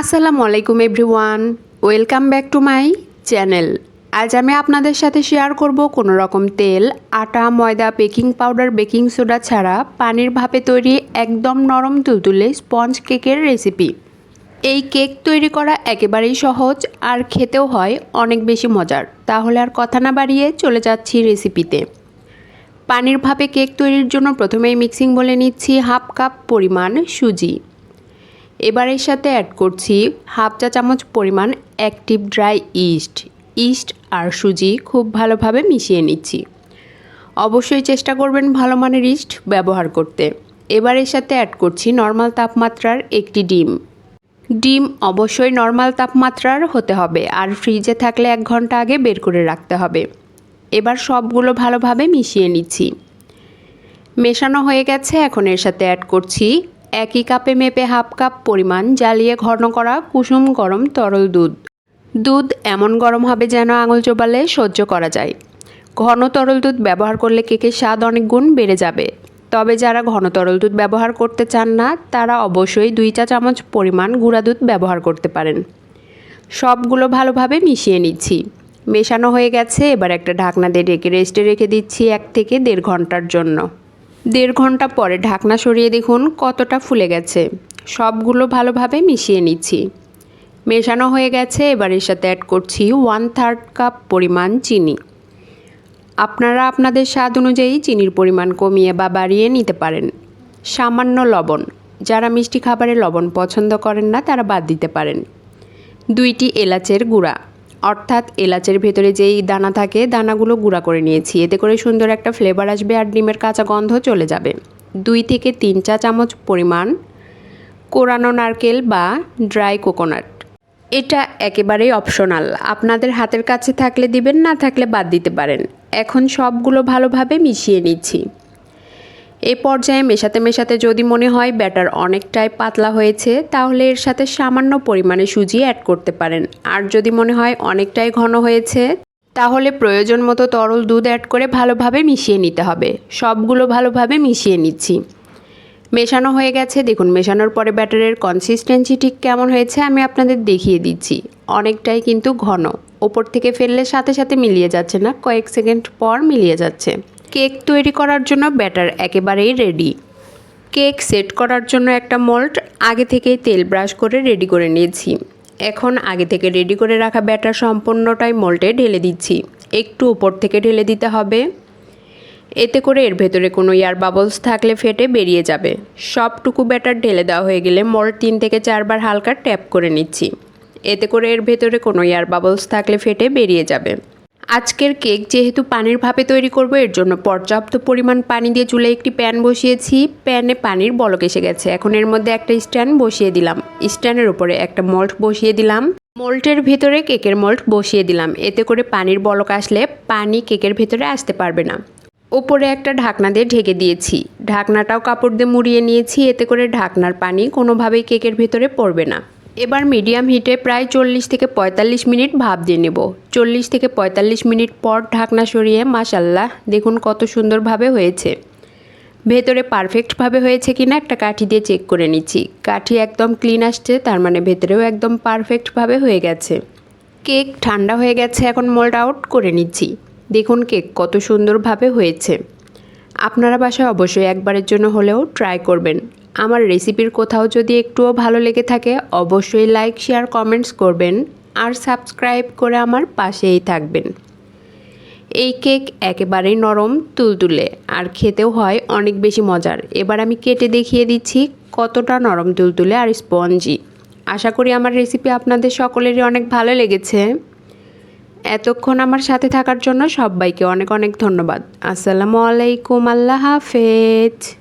আসসালামু আলাইকুম everyone. Welcome back to my channel. আজ আমি আপনাদের সাথে শেয়ার করব কোনো রকম তেল, আটা, ময়দা, বেকিং পাউডার, বেকিং সোডা ছাড়া পানির ভাপে তৈরি একদম নরম তুলতুলে স্পঞ্জ কেকের রেসিপি। এই কেক তৈরি করা একেবারেই সহজ আর খেতেও হয় অনেক বেশি মজার। তাহলে আর কথা না বাড়িয়ে চলে যাচ্ছি রেসিপিতে। পানির ভাপে কেক তৈরির জন্য প্রথমেই মিক্সিং বলে নিচ্ছি হাফ কাপ পরিমাণ সুজি। এবার এর সাথে অ্যাড করছি হাফ চা চামচ পরিমাণ অ্যাক্টিভ ড্রাই ইস্ট ইস্ট আর সুজি খুব ভালোভাবে মিশিয়ে নিচ্ছি। অবশ্যই চেষ্টা করবেন ভালো মানের ইস্ট ব্যবহার করতে। এবার এর সাথে অ্যাড করছি নর্মাল তাপমাত্রার একটি ডিম। ডিম অবশ্যই নর্মাল তাপমাত্রার হতে হবে আর ফ্রিজে থাকলে এক ঘণ্টা আগে বের করে রাখতে হবে। এবার সবগুলো ভালোভাবে মিশিয়ে নিচ্ছি। মেশানো হয়ে গেছে, এখন এর সাথে অ্যাড করছি একই কাপে মেপে হাফ কাপ পরিমাণ জ্বালিয়ে ঘন করা কুসুম গরম তরল দুধ। দুধ এমন গরম হবে যেন আঙুল চোবালে সহ্য করা যায়। ঘন তরল দুধ ব্যবহার করলে কেকের স্বাদ অনেক গুণ বেড়ে যাবে। তবে যারা ঘন তরল দুধ ব্যবহার করতে চান না, তারা অবশ্যই দুই চা চামচ পরিমাণ গুঁড়া দুধ ব্যবহার করতে পারেন। সবগুলো ভালোভাবে মিশিয়ে নিচ্ছি। মেশানো হয়ে গেছে, এবার একটা ঢাকনা দিয়ে ঢেকে রেস্টে রেখে দিচ্ছি এক থেকে দেড় ঘণ্টার জন্য। দেড় ঘণ্টা পরে ঢাকনা সরিয়ে দেখুন কতটা ফুলে গেছে। সবগুলো ভালোভাবে মিশিয়ে নিচ্ছি। মেশানো হয়ে গেছে, এবার এর সাথে অ্যাড করছি ওয়ান থার্ড কাপ পরিমাণ চিনি। আপনারা আপনাদের স্বাদ অনুযায়ী চিনির পরিমাণ কমিয়ে বা বাড়িয়ে নিতে পারেন। সামান্য লবণ। যারা মিষ্টি খাবারে লবণ পছন্দ করেন না, তারা বাদ দিতে পারেন। দুইটি এলাচের গুঁড়া। অর্থাৎ এলাচের ভেতরে যেই দানা থাকে, দানাগুলো গুঁড়া করে নিয়েছি। এতে করে সুন্দর একটা ফ্লেভার আসবে আর ডিমের কাঁচা গন্ধ চলে যাবে। দুই থেকে তিন চা চামচ পরিমাণ কোরানো নারকেল বা ড্রাই কোকোনাট এটা একেবারেই অপশনাল আপনাদের হাতের কাছে থাকলে দিবেন, না থাকলে বাদ দিতে পারেন। এখন সবগুলো ভালোভাবে মিশিয়ে নিচ্ছি। এ পর্যায়ে মেশাতে মেশাতে যদি মনে হয় ব্যাটার অনেকটাই পাতলা হয়েছে, তাহলে এর সাথে সামান্য পরিমাণে সুজি অ্যাড করতে পারেন। আর যদি মনে হয় অনেকটাই ঘন হয়েছে, তাহলে প্রয়োজন মতো তরল দুধ অ্যাড করে ভালোভাবে মিশিয়ে নিতে হবে। সবগুলো ভালোভাবে মিশিয়ে নিচ্ছি। মেশানো হয়ে গেছে। দেখুন, মেশানোর পরে ব্যাটারের কনসিস্টেন্সি ঠিক কেমন হয়েছে আমি আপনাদের দেখিয়ে দিচ্ছি। অনেকটাই কিন্তু ঘন। ওপর থেকে ফেললে সাথে সাথে মিলিয়ে যাচ্ছে না, কয়েক সেকেন্ড পর মিলিয়ে যাচ্ছে। কেক তৈরি করার জন্য ব্যাটার একেবারেই রেডি। কেক সেট করার জন্য একটা মল্ট, আগে থেকেই তেল ব্রাশ করে রেডি করে নিয়েছি। এখন আগে থেকে রেডি করে রাখা ব্যাটার সম্পূর্ণটাই মল্টে ঢেলে দিচ্ছি। একটু উপর থেকে ঢেলে দিতে হবে। এতে করে এর ভেতরে কোনো এয়ার বাবলস থাকলে ফেটে বেরিয়ে যাবে। সবটুকু ব্যাটার ঢেলে দেওয়া হয়ে গেলে মোল্ড তিন থেকে চারবার হালকা ট্যাপ করে নিচ্ছি। এতে করে এর ভেতরে কোনো এয়ার বাবলস থাকলে ফেটে বেরিয়ে যাবে। আজকের কেক যেহেতু পানির ভাপে তৈরি করব, এর জন্য পর্যাপ্ত পরিমাণ পানি দিয়ে চুলে একটি প্যান বসিয়েছি। প্যানে পানির বলক এসে গেছে। এখন এর মধ্যে একটা স্ট্যান্ড বসিয়ে দিলাম। স্ট্যান্ডের উপরে একটা মল্ট বসিয়ে দিলাম। মোল্টের ভিতরে কেকের মল্ট বসিয়ে দিলাম। এতে করে পানির বলক আসলে পানি কেকের ভেতরে আসতে পারবে না। ওপরে একটা ঢাকনা দিয়ে ঢেকে দিয়েছি। ঢাকনাটাও কাপড় দিয়ে মুড়িয়ে নিয়েছি। এতে করে ঢাকনার পানি কোনোভাবেই কেকের ভেতরে পড়বে না। এবার মিডিয়াম হিটে প্রায় চল্লিশ থেকে পঁয়তাল্লিশ মিনিট ভাপ দিয়ে নেব। চল্লিশ থেকে পঁয়তাল্লিশ মিনিট পর ঢাকনা সরিয়ে মাসাল্লাহ দেখুন কত সুন্দরভাবে হয়েছে। ভেতরে পারফেক্টভাবে হয়েছে কিনা একটা কাঠি দিয়ে চেক করে নিচ্ছি। কাঠি একদম ক্লিন আসছে, তার মানে ভেতরেও একদম পারফেক্টভাবে হয়ে গেছে। কেক ঠান্ডা হয়ে গেছে, এখন মোল্ড আউট করে নিচ্ছি। দেখুন কেক কত সুন্দরভাবে হয়েছে। আপনারা বাসায় অবশ্যই একবারের জন্য হলেও ট্রাই করবেন। আমার রেসিপির কোথাও যদি একটুও ভালো লেগে থাকে, অবশ্যই লাইক শেয়ার কমেন্টস করবেন আর সাবস্ক্রাইব করে আমার পাশেই থাকবেন। এই কেক একেবারেই নরম, তুলতুলে, আর খেতেও হয় অনেক বেশি মজার। এবার আমি কেটে দেখিয়ে দিচ্ছি কতটা নরম, তুলতুলে আর স্পঞ্জি আশা করি আমার রেসিপি আপনাদের সকলেরই অনেক ভালো লেগেছে। এতক্ষণ আমার সাথে থাকার জন্য সবাইকে অনেক অনেক ধন্যবাদ। আসসালামু আলাইকুম, আল্লাহ হাফেজ।